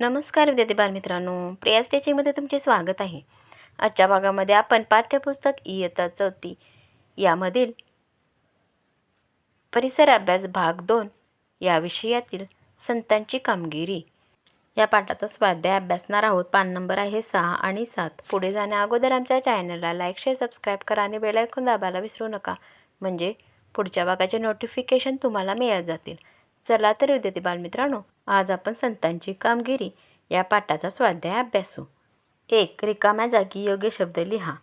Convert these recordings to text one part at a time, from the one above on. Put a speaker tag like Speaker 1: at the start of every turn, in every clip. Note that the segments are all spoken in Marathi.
Speaker 1: नमस्कार विद्यार्थी बालमित्रांनो. प्रिया स्टेचिंगमध्ये तुमचे स्वागत आहे. आजच्या भागामध्ये आपण पाठ्यपुस्तक इयत्ता चौथी यामधील परिसर अभ्यास भाग दोन या विषयातील संतांची कामगिरी. या पाठाचा स्वाध्याय अभ्यासणार आहोत. पान नंबर आहे सहा आणि सात. पुढे जाण्या अगोदर आमच्या चॅनलला लाईक शेअर सबस्क्राईब करा आणि बेलायकून दाबायला विसरू नका. म्हणजे पुढच्या भागाचे नोटिफिकेशन तुम्हाला मिळत जातील. चला तर विद्यार्थी बालमित्रांनो आज आपण संतांची कामगिरी या पाठाचा स्वाध्याय अभ्यासू. एक रिकाम्या जागी योग्य शब्द लिहा.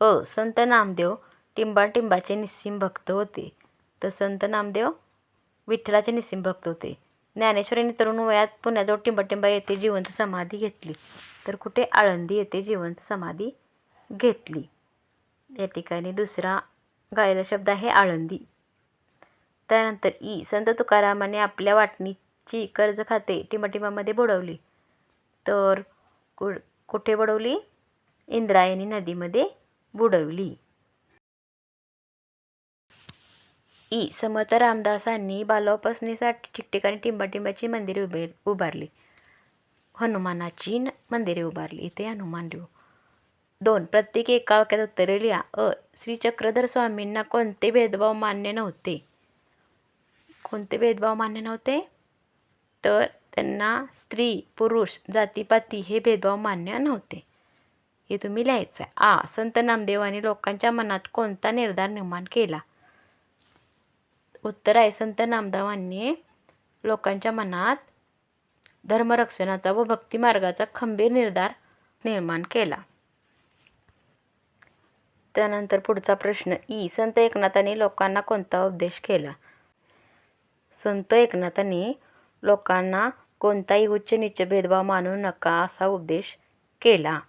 Speaker 1: अ संत नामदेव टिंबाटिंबाचे निस्सिम भक्त होते. तर संत नामदेव विठ्ठलाचे निस्सिम भक्त होते. ज्ञानेश्वरीने तरुण वयात पुण्याजवळ टिंबाटिंबा येथे जिवंत समाधी घेतली. तर कुठे आळंदी येथे जिवंत समाधी घेतली? या ठिकाणी दुसरा गायला शब्द आहे आळंदी. त्यानंतर ई संत तुकारामाने आपल्या वाटणी ची कर्ज खाते टिंबाटिंबामध्ये बुडवली. तर कु कुठे बुडवली? इंद्रायणी नदीमध्ये बुडवली. ई. समर्थ रामदासांनी बालोपासनेसाठी ठिकठिकाणी टिंबाटिंबाची मंदिरे उभे उभारली. हनुमानाची न- मंदिरे उभारली. इथे हनुमान लिहू दोन. प्रत्येक एका वाक्यात उत्तरे लिहा. अ. श्री चक्रधर स्वामींना कोणते भेदभाव मान्य नव्हते? कोणते भेदभाव मान्य नव्हते? तर त्यांना स्त्री पुरुष जातीपाती हे भेदभाव मान्य नव्हते. हे तुम्ही लिहायचं आहे आ संत नामदेवाने लोकांच्या मनात कोणता निर्धार निर्माण केला? उत्तर आहे संत नामदेवांनी लोकांच्या मनात धर्मरक्षणाचा व भक्तिमार्गाचा खंबीर निर्धार निर्माण केला. त्यानंतर पुढचा प्रश्न ई संत एकनाथांनी लोकांना कोणता उपदेश केला? संत एकनाथांनी लोकांना कोणताही उच्च नीच भेदभाव मानू नका असा उपदेश केला.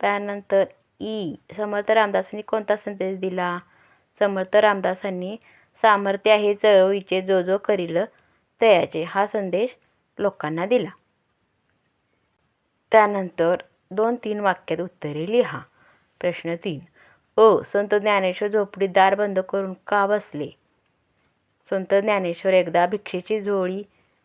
Speaker 1: त्यानंतर ई. समर्थ रामदासांनी कोणता संदेश दिला? समर्थ रामदासांनी सामर्थ्य आहे चळवळीचे जो जो करील तयाचे हा संदेश लोकांना दिला. त्यानंतर दोन तीन वाक्यात उत्तरे लिहा. प्रश्न तीन. अ. संत ज्ञानेश्वर झोपडीत दार बंद करून का बसले? संत ज्ञानेश्वर एकदा भिक्षेची झोळी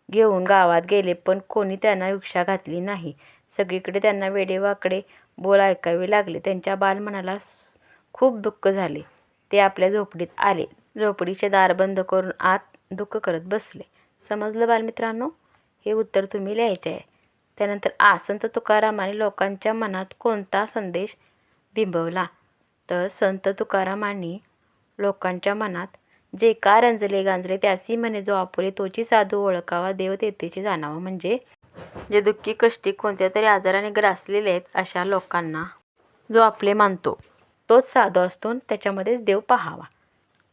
Speaker 1: घेऊन गावात गेले पण कोणी त्यांना भिक्षा घातली नाही. सगळीकडे त्यांना वेडेवाकडे बोल ऐकावे लागले. त्यांच्या बालमनाला खूप दुःख झाले. ते आपल्या झोपडीत आले. झोपडीचे दार बंद करून आत दुःख करत बसले. समजलं बालमित्रांनो? हे उत्तर तुम्ही लिहायचे आहे. त्यानंतर आ संत तुकारामाने लोकांच्या मनात कोणता संदेश बिंबवला? तर संत तुकारामांनी लोकांच्या मनात जे का रंजले गांजले त्यासी म्हणे जो आपुले तोची साधू ओळखावा देव तेथेची जाणावा. म्हणजे जे दुःखी कष्टी कोणत्या तरी आजाराने ग्रासलेले आहेत अशा लोकांना जो आपले मानतो तोच साधू असतो त्याच्यामध्येच देव पाहावा.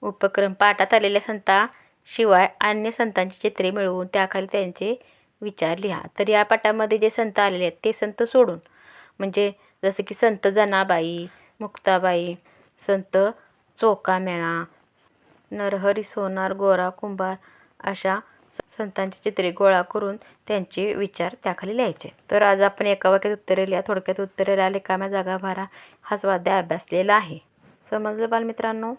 Speaker 1: उपक्रम पाठात आलेल्या संताशिवाय अन्य संतांची चित्रे मिळवून त्याखाली त्यांचे विचार लिहा. तर या पाठामध्ये जे संत आलेले आहेत ते संत सोडून म्हणजे जसं की संत जनाबाई मुक्ताबाई संत चोकामेळा नरहरी सोनार गोरा कुंभार अशा संतांची चित्रे गोळा करून त्यांचे विचार त्याखाली लिहायचे. तर आज आपण एका वाक्यात उत्तरे लिहा थोडक्यात उत्तरे लिहा रिकाम्या जागा भरा हा स्वाध्याय अभ्यासलेला आहे. समजलं बालमित्रांनो?